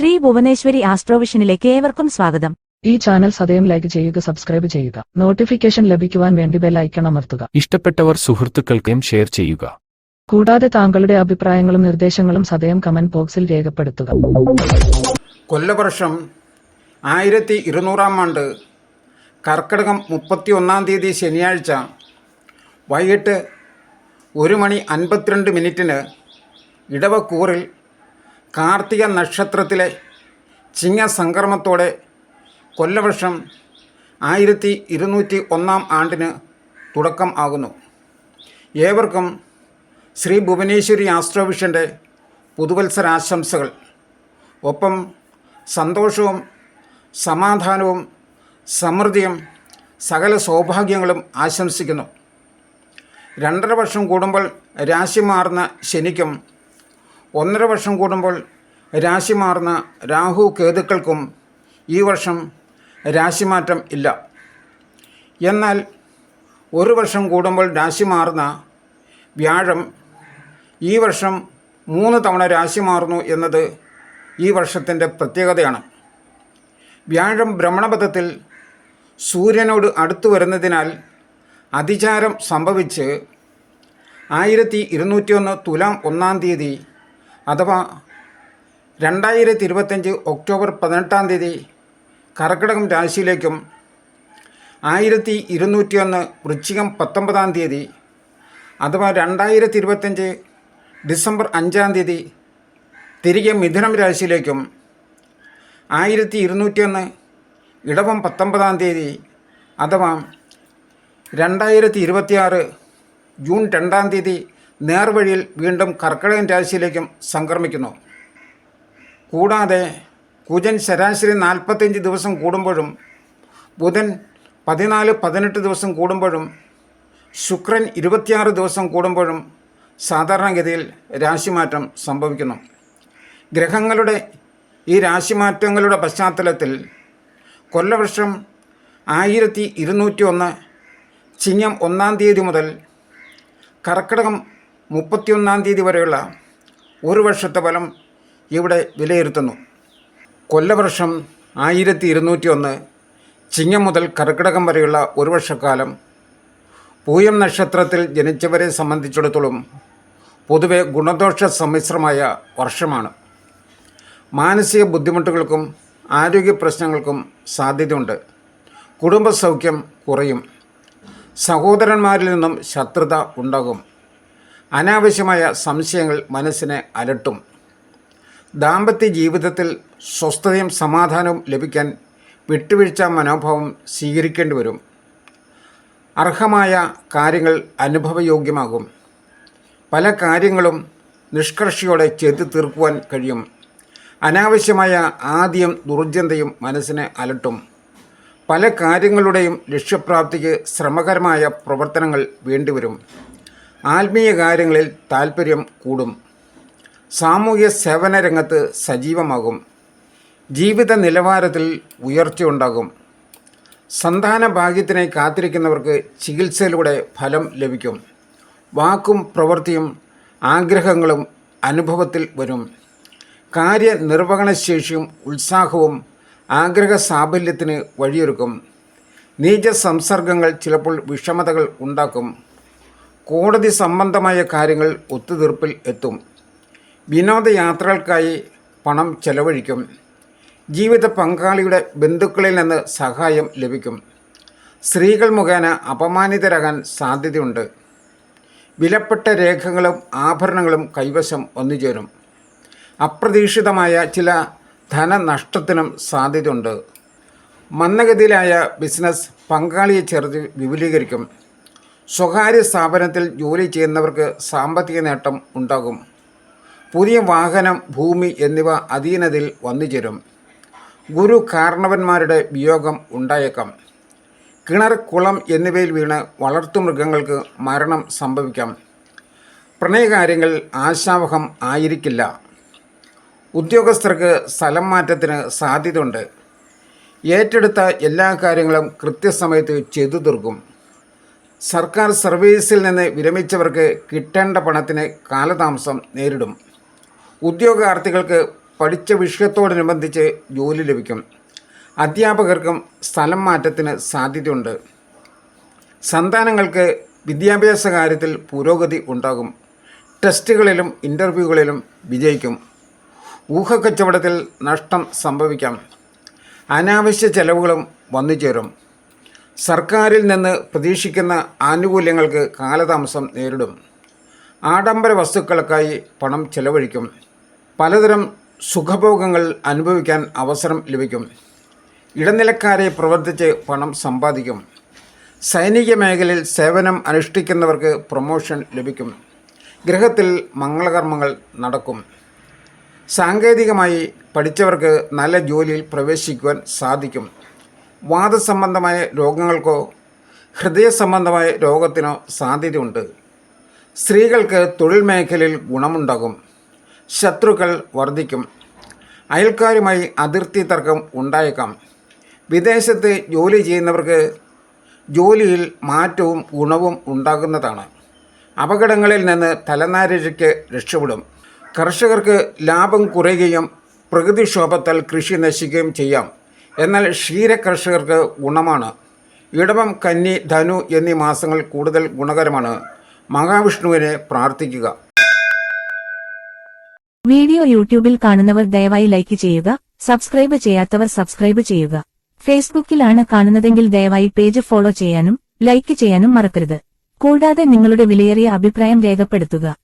ശ്രീ ഭുവനേശ്വരി ആസ്ട്രോവിഷനിലേക്ക് ഏവർക്കും സ്വാഗതം. ഈ ചാനൽ സദയം ലൈക്ക് ചെയ്യുക സബ്സ്ക്രൈബ് ചെയ്യുക. നോട്ടിഫിക്കേഷൻ ലഭിക്കുവാൻ വേണ്ടി ബെൽ ഐക്കൺ അമർത്തുക. ഇഷ്ടപ്പെട്ടവർ സുഹൃത്തുക്കൾക്കും ഷെയർ ചെയ്യുക. കൂടാതെ താങ്കളുടെ അഭിപ്രായങ്ങളും നിർദ്ദേശങ്ങളും സദയം കമന്റ് ബോക്സിൽ രേഖപ്പെടുത്തുക. കൊല്ലവർഷം ആയിരത്തി ഇരുന്നൂറാം ആണ്ട് കർക്കിടകം മുപ്പത്തി ഒന്നാം തീയതി ശനിയാഴ്ച വൈകിട്ട് ഒരു മണി അൻപത്തിരണ്ട് മിനിറ്റിന് ഇടവക്കൂറിൽ കാർത്തിക നക്ഷത്രത്തിലെ ചിങ്ങസംക്രമത്തോടെ കൊല്ലവർഷം ആയിരത്തി ഇരുന്നൂറ്റി ഒന്നാം ആണ്ടിന് തുടക്കം ആകുന്നു. ഏവർക്കും ശ്രീ ഭുവനേശ്വരി ആസ്ട്രോവിഷന്റെ പുതുവത്സരാശംസകൾ. ഒപ്പം സന്തോഷവും സമാധാനവും സമൃദ്ധിയും സകല സൗഭാഗ്യങ്ങളും ആശംസിക്കുന്നു. രണ്ടര വർഷം കൂടുമ്പോൾ രാശി മാറുന്ന ശനിക്കും ഒന്നര വർഷം കൂടുമ്പോൾ രാശി മാറുന്ന രാഹു കേതുക്കൾക്കും ഈ വർഷം രാശിമാറ്റം ഇല്ല. എന്നാൽ ഒരു വർഷം കൂടുമ്പോൾ രാശി മാറുന്ന വ്യാഴം ഈ വർഷം മൂന്ന് തവണ രാശി മാറുന്നു എന്നത് ഈ വർഷത്തിന്റെ പ്രത്യേകതയാണ്. വ്യാഴം ഭ്രമണപഥത്തിൽ സൂര്യനോട് അടുത്തു വരുന്നതിനാൽ അതിചാരം സംഭവിച്ച് ആയിരത്തി ഇരുന്നൂറ്റിയൊന്ന് തുലാം ഒന്നാം തീയതി അഥവാ രണ്ടായിരത്തി ഇരുപത്തഞ്ച് ഒക്ടോബർ പതിനെട്ടാം തീയതി കർക്കിടകം രാശിയിലേക്കും ആയിരത്തി ഇരുന്നൂറ്റിയൊന്ന് വൃശ്ചികം പത്തൊമ്പതാം തീയതി അഥവാ രണ്ടായിരത്തി ഇരുപത്തഞ്ച് ഡിസംബർ അഞ്ചാം തീയതി തിരികെ മിഥുനം രാശിയിലേക്കും ആയിരത്തി ഇരുന്നൂറ്റിയൊന്ന് ഇടവം പത്തൊമ്പതാം തീയതി അഥവാ രണ്ടായിരത്തി ഇരുപത്തിയാറ് ജൂൺ രണ്ടാം തീയതി നേർവഴിയിൽ വീണ്ടും കർക്കിടകൻ രാശിയിലേക്കും സംക്രമിക്കുന്നു. കൂടാതെ കുജൻ ശരാശരി നാൽപ്പത്തിയഞ്ച് ദിവസം കൂടുമ്പോഴും ബുധൻ പതിനാല് പതിനെട്ട് ദിവസം കൂടുമ്പോഴും ശുക്രൻ ഇരുപത്തിയാറ് ദിവസം കൂടുമ്പോഴും സാധാരണഗതിയിൽ രാശിമാറ്റം സംഭവിക്കുന്നു. ഗ്രഹങ്ങളുടെ ഈ രാശിമാറ്റങ്ങളുടെ പശ്ചാത്തലത്തിൽ കൊല്ലവർഷം ആയിരത്തി ഇരുന്നൂറ്റി ഒന്ന് ചിങ്ങം ഒന്നാം തീയതി മുതൽ കർക്കിടകം മുപ്പത്തിയൊന്നാം തീയതി വരെയുള്ള ഒരു വർഷത്തെ ഫലം ഇവിടെ വിലയിരുത്തുന്നു. കൊല്ലവർഷം ആയിരത്തി ഇരുന്നൂറ്റി ഒന്ന് ചിങ്ങം മുതൽ കർക്കിടകം വരെയുള്ള ഒരു വർഷക്കാലം പൂയം നക്ഷത്രത്തിൽ ജനിച്ചവരെ സംബന്ധിച്ചിടത്തോളം പൊതുവെ ഗുണദോഷ സമ്മിശ്രമായ വർഷമാണ്. മാനസിക ബുദ്ധിമുട്ടുകൾക്കും ആരോഗ്യ പ്രശ്നങ്ങൾക്കും സാധ്യതയുണ്ട്. കുടുംബസൗഖ്യം കുറയും. സഹോദരന്മാരിൽ നിന്നും ശത്രുത ഉണ്ടാകും. അനാവശ്യമായ സംശയങ്ങൾ മനസ്സിനെ അലട്ടും. ദാമ്പത്യ ജീവിതത്തിൽ സ്വസ്ഥതയും സമാധാനവും ലഭിക്കാൻ വിട്ടുവീഴ്ച മനോഭാവം സ്വീകരിക്കേണ്ടി വരും. അർഹമായ കാര്യങ്ങൾ അനുഭവയോഗ്യമാകും. പല കാര്യങ്ങളും നിഷ്കർഷയോടെ ചെയ്തു തീർക്കുവാൻ കഴിയും. അനാവശ്യമായ ആദ്യം ദുർജന്തയും മനസ്സിനെ അലട്ടും. പല കാര്യങ്ങളുടെയും ലക്ഷ്യപ്രാപ്തിക്ക് ശ്രമകരമായ പ്രവർത്തനങ്ങൾ വേണ്ടിവരും. ആത്മീയ കാര്യങ്ങളിൽ താൽപ്പര്യം കൂടും. സാമൂഹ്യ സേവന രംഗത്ത് സജീവമാകും. ജീവിത നിലവാരത്തിൽ ഉയർച്ചയുണ്ടാകും സന്താന ഭാഗ്യത്തിനായി കാത്തിരിക്കുന്നവർക്ക് ചികിത്സയിലൂടെ ഫലം ലഭിക്കും. വാക്കും പ്രവൃത്തിയും ആഗ്രഹങ്ങളും അനുഭവത്തിൽ വരും. കാര്യനിർവഹണശേഷിയും ഉത്സാഹവും ആഗ്രഹ സാഫല്യത്തിന് വഴിയൊരുക്കും. നീച സംസർഗങ്ങൾ ചിലപ്പോൾ വിഷമതകൾ ഉണ്ടാക്കും. കോടതി സംബന്ധമായ കാര്യങ്ങൾ ഒത്തുതീർപ്പിൽ എത്തും. വിനോദയാത്രകൾക്കായി പണം ചെലവഴിക്കും. ജീവിത പങ്കാളിയുടെ ബന്ധുക്കളിൽ നിന്ന് സഹായം ലഭിക്കും. സ്ത്രീകൾ മുഖേന അപമാനിതരാകാൻ സാധ്യതയുണ്ട്. വിലപ്പെട്ട രേഖകളും ആഭരണങ്ങളും കൈവശം ഒന്നുചേരും. അപ്രതീക്ഷിതമായ ചില ധനനഷ്ടത്തിനും സാധ്യതയുണ്ട്. മന്ദഗതിയിലായ ബിസിനസ് പങ്കാളിയെ ചേർത്ത് വിപുലീകരിക്കും. സ്വകാര്യ സ്ഥാപനത്തിൽ ജോലി ചെയ്യുന്നവർക്ക് സാമ്പത്തിക നേട്ടം ഉണ്ടാകും. പുതിയ വാഹനം ഭൂമി എന്നിവ അധീനതയിൽ വന്നുചേരും. ഗുരു കാരണവന്മാരുടെ വിയോഗം ഉണ്ടായേക്കാം. കിണർ കുളം എന്നിവയിൽ വീണ് വളർത്തുമൃഗങ്ങൾക്ക് മരണം സംഭവിക്കാം. പ്രണയകാര്യങ്ങൾ ആശാവഹം ആയിരിക്കില്ല. ഉദ്യോഗസ്ഥർക്ക് സ്ഥലം മാറ്റത്തിന് സാധ്യതയുണ്ട്. ഏറ്റെടുത്ത എല്ലാ കാര്യങ്ങളും കൃത്യസമയത്ത് ചെയ്തു തീർക്കും. സർക്കാർ സർവീസിൽ നിന്ന് വിരമിച്ചവർക്ക് കിട്ടേണ്ട പണത്തിന് കാലതാമസം നേരിടും. ഉദ്യോഗാർത്ഥികൾക്ക് പഠിച്ച വിഷയത്തോടനുബന്ധിച്ച് ജോലി ലഭിക്കും. അധ്യാപകർക്കും സ്ഥലം മാറ്റത്തിന് സാധ്യതയുണ്ട്. സന്താനങ്ങൾക്ക് വിദ്യാഭ്യാസ കാര്യത്തിൽ പുരോഗതി ഉണ്ടാകും. ടെസ്റ്റുകളിലും ഇന്റർവ്യൂകളിലും വിജയിക്കും. ഊഹക്കച്ചവടത്തിൽ നഷ്ടം സംഭവിക്കാം. അനാവശ്യ ചെലവുകളും വന്നു ചേരും സർക്കാരിൽ നിന്ന് പ്രതീക്ഷിക്കുന്ന ആനുകൂല്യങ്ങൾക്ക് കാലതാമസം നേരിടും. ആഡംബര വസ്തുക്കൾക്കായി പണം ചെലവഴിക്കും. പലതരം സുഖഭോഗങ്ങൾ അനുഭവിക്കാൻ അവസരം ലഭിക്കും. ഇടനിലക്കാരെ പ്രവർത്തിച്ച് പണം സമ്പാദിക്കും. സൈനിക മേഖലയിൽ സേവനം അനുഷ്ഠിക്കുന്നവർക്ക് പ്രൊമോഷൻ ലഭിക്കും. ഗൃഹത്തിൽ മംഗളകർമ്മങ്ങൾ നടക്കും. സാങ്കേതികമായി പഠിച്ചവർക്ക് നല്ല ജോലിയിൽ പ്രവേശിക്കുവാൻ സാധിക്കും. വാദസംബന്ധമായ രോഗങ്ങൾക്കോ ഹൃദയ സംബന്ധമായ രോഗത്തിനോ സാധ്യതയുണ്ട്. സ്ത്രീകൾക്ക് തൊഴിൽ മേഖലയിൽ ഗുണമുണ്ടാകും. ശത്രുക്കൾ വർദ്ധിക്കും അയൽക്കാരുമായി അതിർത്തി തർക്കം ഉണ്ടായേക്കാം. വിദേശത്ത് ജോലി ചെയ്യുന്നവർക്ക് ജോലിയിൽ മാറ്റവും ഗുണവും ഉണ്ടാകുന്നതാണ്. അപകടങ്ങളിൽ നിന്ന് തലനാരിഴയ്ക്ക് രക്ഷപ്പെടും. കർഷകർക്ക് ലാഭം കുറയുകയും പ്രകൃതിക്ഷോഭത്താൽ കൃഷി നശിക്കുകയും ചെയ്യാം. എന്നാൽ ക്ഷീര കർഷകർക്ക് ഗുണമാണ്. ഇടവം കന്നി ധനു എന്നീ മാസങ്ങൾ കൂടുതൽ ഗുണകരമാണ്. മഹാവിഷ്ണുവിനെ പ്രാർത്ഥിക്കുക. വീഡിയോ യൂട്യൂബിൽ കാണുന്നവർ ദയവായി ലൈക്ക് ചെയ്യുക സബ്സ്ക്രൈബ് ചെയ്യാത്തവർ സബ്സ്ക്രൈബ് ചെയ്യുക. ഫേസ്ബുക്കിലാണ് കാണുന്നതെങ്കിൽ ദയവായി പേജ് ഫോളോ ചെയ്യാനും ലൈക്ക് ചെയ്യാനും മറക്കരുത്. കൂടാതെ നിങ്ങളുടെ വിലയേറിയ അഭിപ്രായം രേഖപ്പെടുത്തുക.